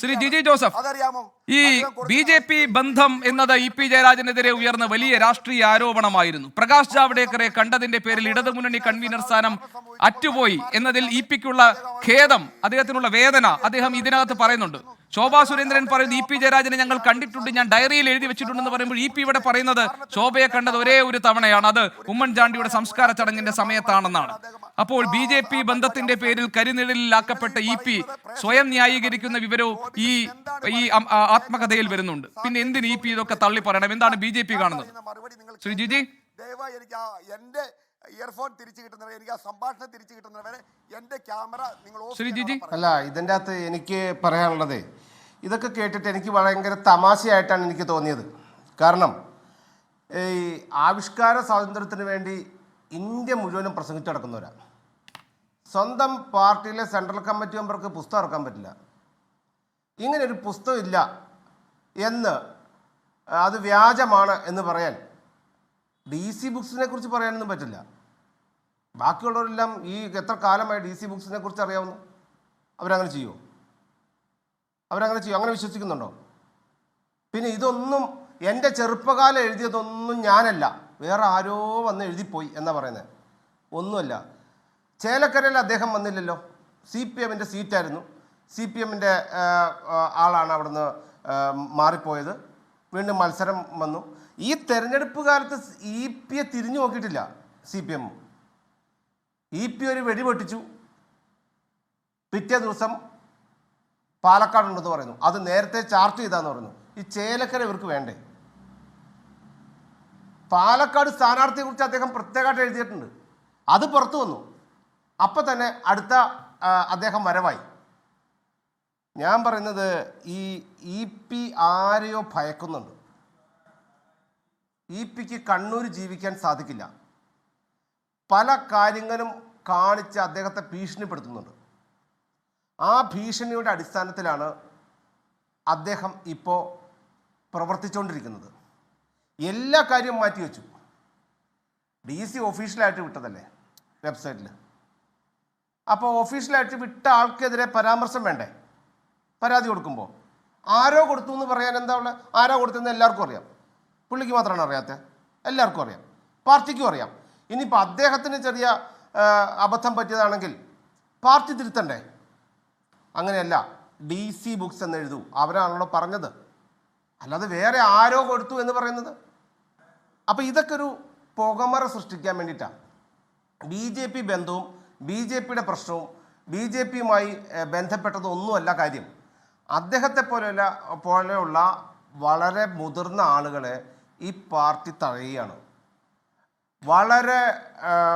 ശ്രീ ജി ജിജി ജോസഫ് ഈ B J P ബന്ധം എന്നത് ഇ പി ജയരാജനെതിരെ ഉയർന്ന വലിയ രാഷ്ട്രീയ ആരോപണമായിരുന്നു. പ്രകാശ് ജാവ്ദേക്കറെ കണ്ടതിന്റെ പേരിൽ ഇടതുമുന്നണി കൺവീനർ സ്ഥാനം അറ്റുപോയി എന്നതിൽ ഇ പിക്കുള്ള ഖേദം അദ്ദേഹത്തിനുള്ള വേദന അദ്ദേഹം ഇതിനകത്ത് പറയുന്നുണ്ട്. ശോഭാ സുരേന്ദ്രൻ പറയുന്നത് ഇ പി ജയരാജനെ ഞങ്ങൾ കണ്ടിട്ടുണ്ട് ഞാൻ ഡയറിയിൽ എഴുതി വെച്ചിട്ടുണ്ടെന്ന് പറയുമ്പോൾ ഇ പി ഇവിടെ പറയുന്നത് ശോഭയെ കണ്ടത് ഒരേ ഒരു തവണയാണ്. അത് ഉമ്മൻചാണ്ടിയുടെ സംസ്കാര ചടങ്ങിന്റെ സമയത്താണെന്നാണ്. അപ്പോൾ ബി ജെ പി ബന്ധത്തിന്റെ പേരിൽ കരിനിഴലിലാക്കപ്പെട്ട ഇ പി സ്വയം ന്യായീകരിക്കുന്ന വിവരവും ഈ ഈ ആത്മകഥയിൽ വരുന്നുണ്ട്. പിന്നെ എന്തിന് ഇ പി ഇതൊക്കെ തള്ളി പറയണം? എന്താണ് ബി ജെ പി കാണുന്നത്? ശ്രീജിജി ദയവായി എനിക്ക് എന്റെ ഇയർഫോൺ തിരിച്ചു കിട്ടുന്നവരെ എനിക്ക് ആ സംഭാഷണം തിരിച്ചു കിട്ടുന്നവരെ എന്റെ ക്യാമറ നിങ്ങൾ അല്ല ഇതിന്റെ അകത്ത് എനിക്ക് പറയാനുള്ളത് ഇതൊക്കെ കേട്ടിട്ട് എനിക്ക് ഭയങ്കര തമാശയായിട്ടാണ് എനിക്ക് തോന്നിയത്. കാരണം ഈ ആവിഷ്കാര സ്വാതന്ത്ര്യത്തിന് വേണ്ടി ഇന്ത്യ മുഴുവനും പ്രസംഗിച്ചു നടക്കുന്നവരാണ് സ്വന്തം പാർട്ടിയിലെ സെൻട്രൽ കമ്മിറ്റി മെമ്പർക്ക് പുസ്തകം ഇറക്കാൻ പറ്റില്ല. ഇങ്ങനെ ഒരു പുസ്തകം ഇല്ല എന്ന് അത് വ്യാജമാണ് എന്ന് പറയാൻ ഡി സി ബുക്സിനെ കുറിച്ച് പറയാനൊന്നും പറ്റില്ല. ബാക്കിയുള്ളവരെല്ലാം ഈ എത്ര കാലമായി ഡി സി ബുക്സിനെ കുറിച്ച് അറിയാവുന്നു? അവരങ്ങനെ ചെയ്യുമോ അവരങ്ങനെ ചെയ്യും അങ്ങനെ വിശ്വസിക്കുന്നുണ്ടോ? പിന്നെ ഇതൊന്നും എന്റെ ചെറുപ്പകാലം എഴുതിയതൊന്നും ഞാനല്ല. വേറെ ആരോ വന്ന് എഴുതിപ്പോയി എന്നാ പറയുന്നത് ഒന്നുമല്ല. ചേലക്കരയിൽ അദ്ദേഹം വന്നില്ലല്ലോ. സി പി എമ്മിന്റെ സീറ്റായിരുന്നു. സി പി എമ്മിന്റെ ആളാണ് അവിടുന്ന് മാറിപ്പോയത്. വീണ്ടും മത്സരം വന്നു. ഈ തെരഞ്ഞെടുപ്പ് കാലത്ത് ഇ പിയെ തിരിഞ്ഞു നോക്കിയിട്ടില്ല C P M. E P ഒരു വെടി പൊട്ടിച്ചു പിറ്റേ ദിവസം പാലക്കാടുണ്ടെന്ന് പറയുന്നു. അത് നേരത്തെ ചാർട്ട് ചെയ്താന്ന് പറയുന്നു. ഈ ചേലക്കര ഇവർക്ക് വേണ്ടേ? പാലക്കാട് സ്ഥാനാർത്ഥിയെ കുറിച്ച് അദ്ദേഹം പ്രത്യേകമായിട്ട് എഴുതിയിട്ടുണ്ട്. അത് പുറത്തു വന്നു. അപ്പം തന്നെ അടുത്ത അദ്ദേഹം വരവായി. ഞാൻ പറയുന്നത് ഈ ഇ പി ആരെയോ ഭയക്കുന്നുണ്ട്. ഇ പിക്ക് കണ്ണൂർ ജീവിക്കാൻ സാധിക്കില്ല. പല കാര്യങ്ങളും കാണിച്ച് അദ്ദേഹത്തെ ഭീഷണിപ്പെടുത്തുന്നുണ്ട്. ആ ഭീഷണിയുടെ അടിസ്ഥാനത്തിലാണ് അദ്ദേഹം ഇപ്പോൾ പ്രവർത്തിച്ചുകൊണ്ടിരിക്കുന്നത് എല്ലാ കാര്യവും മാറ്റിവെച്ചു ഡി സി ഒഫീഷ്യലായിട്ട് വിട്ടതല്ലേ വെബ്സൈറ്റിൽ അപ്പോൾ ഒഫീഷ്യലായിട്ട് വിട്ട ആൾക്കെതിരെ പരാമർശം വേണ്ടേ? പരാതി കൊടുക്കുമ്പോൾ ആരോ കൊടുത്തു എന്ന് പറയാൻ എന്താ ഉള്ളത് ആരോ കൊടുത്തെന്ന് എല്ലാവർക്കും അറിയാം. പുള്ളിക്ക് മാത്രമാണ് അറിയാത്തത് എല്ലാവർക്കും അറിയാം. പാർട്ടിക്കും അറിയാം. ഇനിയിപ്പോൾ അദ്ദേഹത്തിന് ചെറിയ അബദ്ധം പറ്റിയതാണെങ്കിൽ പാർട്ടി തിരുത്തണ്ടേ? അങ്ങനെയല്ല ഡി സി ബുക്സ് എന്ന് എഴുതൂ. അവരാണല്ലോ പറഞ്ഞത്. അല്ലാതെ വേറെ ആരോ കൊടുത്തു എന്ന് പറയുന്നത്? അപ്പോൾ ഇതൊക്കെ ഒരു പുകമറ സൃഷ്ടിക്കാൻ വേണ്ടിയിട്ടാണ് ബി ജെ പി ബന്ധവും ബി ജെ പിയുടെ പ്രശ്നവും ബി ജെ പിയുമായി ബന്ധപ്പെട്ടതൊന്നുമല്ല കാര്യം. അദ്ദേഹത്തെ പോലെയുള്ള പോലെയുള്ള വളരെ മുതിർന്ന ആളുകളെ ഈ പാർട്ടി തഴയുകയാണ്. വളരെ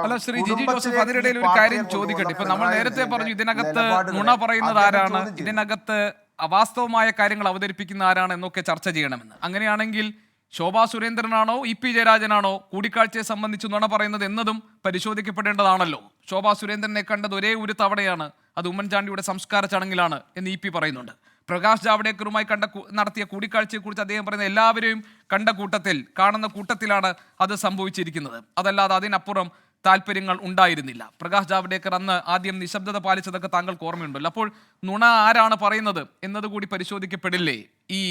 അല്ല ശ്രീ ജിജി ജോസഫ് അതിനിടയിൽ ഒരു കാര്യം ചോദിക്കട്ടെ. ഇപ്പൊ നമ്മൾ നേരത്തെ പറഞ്ഞു ഇതിനകത്ത് നുണ പറയുന്നത് ആരാണ്? ഇതിനകത്ത് അവാസ്തവമായ കാര്യങ്ങൾ അവതരിപ്പിക്കുന്ന ആരാണ് എന്നൊക്കെ ചർച്ച ചെയ്യണമെന്ന്. അങ്ങനെയാണെങ്കിൽ ശോഭാ സുരേന്ദ്രനാണോ ഇ പി ജയരാജനാണോ കൂടിക്കാഴ്ചയെ സംബന്ധിച്ച് നുണ പറയുന്നത് എന്നതും പരിശോധിക്കപ്പെടേണ്ടതാണല്ലോ. ശോഭാ സുരേന്ദ്രനെ കണ്ടത് ഒരേ ഒരു തവണയാണ്. അത് ഉമ്മൻചാണ്ടിയുടെ സംസ്കാര ചടങ്ങിലാണ് എന്ന് ഇ പി പറയുന്നുണ്ട്. പ്രകാശ് ജാവ്ഡേക്കറുമായി കണ്ട നടത്തിയ കൂടിക്കാഴ്ചയെക്കുറിച്ച് അദ്ദേഹം പറയുന്ന എല്ലാവരെയും കണ്ട കൂട്ടത്തിൽ കാണുന്ന കൂട്ടത്തിലാണ് അത് സംഭവിച്ചിരിക്കുന്നത്. അതല്ലാതെ അതിനപ്പുറം താല്പര്യങ്ങൾ ഉണ്ടായിരുന്നില്ല. പ്രകാശ് ജാവ്ഡേക്കർ അന്ന് ആദ്യം നിശബ്ദത പാലിച്ചതൊക്കെ താങ്കൾക്ക് ഓർമ്മയുണ്ടല്ലോ. അപ്പോൾ നുണ ആരാണ് പറയുന്നത് എന്നതുകൂടി പരിശോധിക്കപ്പെടില്ലേ ഈ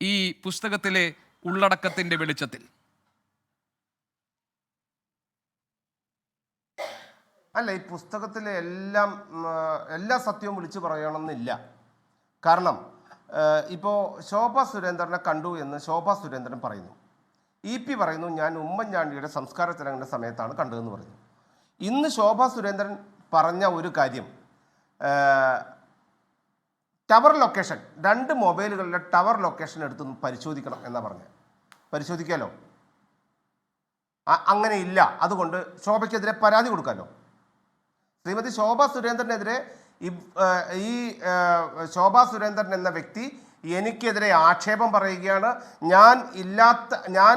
ഈ പുസ്തകത്തിലെ ഉള്ളടക്കത്തിന്റെ വെളിച്ചത്തിൽ? അല്ല ഈ പുസ്തകത്തിലെ എല്ലാം എല്ലാ സത്യവും വിളിച്ചു പറയണമെന്നില്ല. കാരണം ഇപ്പോൾ ശോഭ സുരേന്ദ്രനെ കണ്ടു എന്ന് ശോഭ സുരേന്ദ്രൻ പറയുന്നു. ഇ പി പറയുന്നു ഞാൻ ഉമ്മൻചാണ്ടിയുടെ സംസ്കാര ചടങ്ങിന്റെ സമയത്താണ് കണ്ടതെന്ന് പറഞ്ഞു ഇന്ന് ശോഭ സുരേന്ദ്രൻ പറഞ്ഞ ഒരു കാര്യം ടവർ ലൊക്കേഷൻ രണ്ട് മൊബൈലുകളുടെ ടവർ ലൊക്കേഷൻ എടുത്ത് പരിശോധിക്കണം എന്നാണ് പറഞ്ഞത്. പരിശോധിക്കാലോ? അങ്ങനെ ഇല്ല. അതുകൊണ്ട് ശോഭയ്ക്കെതിരെ പരാതി കൊടുക്കാമല്ലോ ശ്രീമതി ശോഭ സുരേന്ദ്രനെതിരെ ഈ- ശോഭാ സുരേന്ദ്രൻ എന്ന വ്യക്തി എനിക്കെതിരെ ആക്ഷേപം പറയുകയാണ്. ഞാൻ ഇല്ലാത്ത ഞാൻ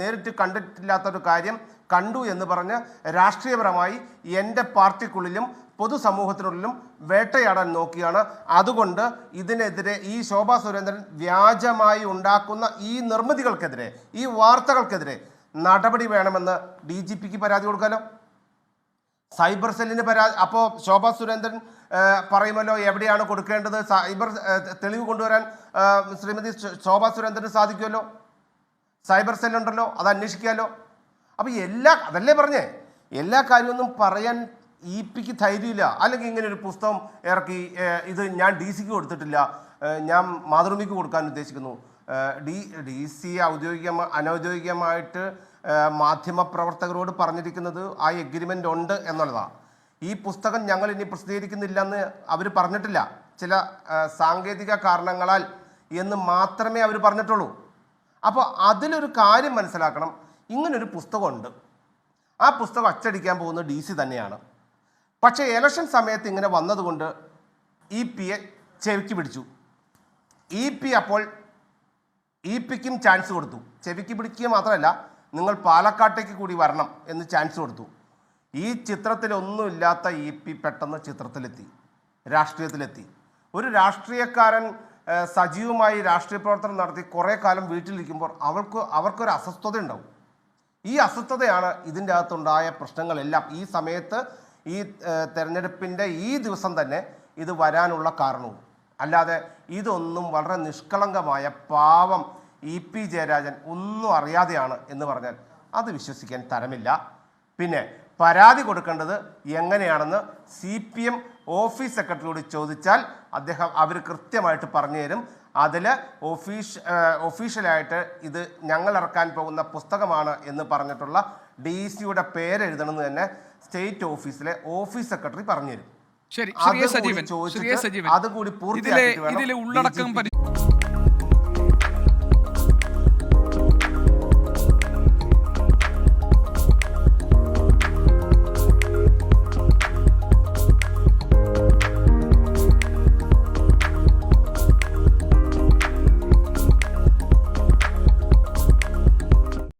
നേരിട്ട് കണ്ടിട്ടില്ലാത്തൊരു കാര്യം കണ്ടു എന്ന് പറഞ്ഞ് രാഷ്ട്രീയപരമായി എന്റെ പാർട്ടിക്കുള്ളിലും പൊതുസമൂഹത്തിനുള്ളിലും വേട്ടയാടാൻ നോക്കിയാണ് അതുകൊണ്ട് ഇതിനെതിരെ ഈ ശോഭാ സുരേന്ദ്രൻ വ്യാജമായി ഉണ്ടാക്കുന്ന ഈ നിർമ്മിതികൾക്കെതിരെ ഈ വാർത്തകൾക്കെതിരെ നടപടി വേണമെന്ന് ഡി പരാതി കൊടുക്കാലോ? സൈബർ സെല്ലിന് പരാതി അപ്പോൾ ശോഭ സുരേന്ദ്രൻ പറയുമല്ലോ എവിടെയാണ് കൊടുക്കേണ്ടത്? സൈബർ തെളിവ് കൊണ്ടുവരാൻ ശ്രീമതി ശോഭ സുരേന്ദ്രന് സാധിക്കുമല്ലോ? സൈബർ സെല്ലുണ്ടല്ലോ അത് അന്വേഷിക്കാമല്ലോ അപ്പോൾ എല്ലാ അതല്ലേ പറഞ്ഞേ? എല്ലാ കാര്യമൊന്നും പറയാൻ ഇ പിക്ക് ധൈര്യമില്ല. അല്ലെങ്കിൽ ഇങ്ങനെ ഒരു പുസ്തകം ഇറക്കി ഇത് ഞാൻ ഡി സിക്ക് കൊടുത്തിട്ടില്ല. ഞാൻ മാതൃഭൂമിക്ക് കൊടുക്കാൻ ഉദ്ദേശിക്കുന്നു. ഡി ഡി സി ഔദ്യോഗിക അനൗദ്യോഗികമായിട്ട് മാധ്യമ മാധ്യമപ്രവർത്തകരോട് പറഞ്ഞിരിക്കുന്നത് ആ എഗ്രിമെന്റ് ഉണ്ട് എന്നുള്ളതാണ് ഈ പുസ്തകം ഞങ്ങൾ ഇനി പ്രസിദ്ധീകരിക്കുന്നില്ല എന്ന് അവർ പറഞ്ഞിട്ടില്ല. ചില സാങ്കേതിക കാരണങ്ങളാൽ എന്ന് മാത്രമേ അവർ പറഞ്ഞിട്ടുള്ളൂ. അപ്പോൾ അതിലൊരു കാര്യം മനസ്സിലാക്കണം. ഇങ്ങനൊരു പുസ്തകമുണ്ട്. ആ പുസ്തകം അച്ചടിക്കാൻ പോകുന്നത് ഡി സി തന്നെയാണ്. പക്ഷേ ഇലക്ഷൻ സമയത്ത് ഇങ്ങനെ വന്നതുകൊണ്ട് ഇ പിയെ ചെവിക്ക് പിടിച്ചു. ഇ പി അപ്പോൾ ഇ പിക്കും ചാൻസ് കൊടുത്തു. ചെവിക്ക് പിടിക്കുക മാത്രമല്ല നിങ്ങൾ പാലക്കാട്ടേക്ക് കൂടി വരണം എന്ന് ചാൻസ് കൊടുത്തു. ഈ ചിത്രത്തിലൊന്നുമില്ലാത്ത ഇ പി പെട്ടെന്ന് ചിത്രത്തിലെത്തി രാഷ്ട്രീയത്തിലെത്തി. ഒരു രാഷ്ട്രീയക്കാരൻ സജീവമായി രാഷ്ട്രീയ പ്രവർത്തനം നടത്തി കുറേ കാലം വീട്ടിലിരിക്കുമ്പോൾ അവൾക്ക് അവർക്കൊരു അസ്വസ്ഥത ഉണ്ടാവും ഈ അസ്വസ്ഥതയാണ് ഇതിന്റെ അകത്തുണ്ടായ പ്രശ്നങ്ങളെല്ലാം. ഈ സമയത്ത് ഈ തെരഞ്ഞെടുപ്പിന്റെ ഈ ദിവസം തന്നെ ഇത് വരാനുള്ള കാരണവും. അല്ലാതെ ഇതൊന്നും വളരെ നിഷ്കളങ്കമായ പാവം ഇ പി ജയരാജൻ ഒന്നും അറിയാതെയാണ് എന്ന് പറഞ്ഞാൽ അത് വിശ്വസിക്കാൻ തരമില്ല. പിന്നെ പരാതി കൊടുക്കേണ്ടത് എങ്ങനെയാണെന്ന് സി പി എം ഓഫീസ് സെക്രട്ടറിയോട് ചോദിച്ചാൽ അദ്ദേഹം അവർ കൃത്യമായിട്ട് പറഞ്ഞു തരും. അതിൽ ഒഫീഷ് ഒഫീഷ്യലായിട്ട് ഇത് ഞങ്ങൾ ഇറക്കാൻ പോകുന്ന പുസ്തകമാണ് എന്ന് പറഞ്ഞിട്ടുള്ള ഡി സിയുടെ പേരെഴുതണമെന്ന് തന്നെ സ്റ്റേറ്റ് ഓഫീസിലെ ഓഫീസ് സെക്രട്ടറി പറഞ്ഞു തരും. ശരി സജീവൻ ശ്രീ സജീവൻ. അതുകൂടി ഇതിലെ പൂർത്തിയാക്കിയിട്ട് ഇതിലെ ഉള്ളടക്കം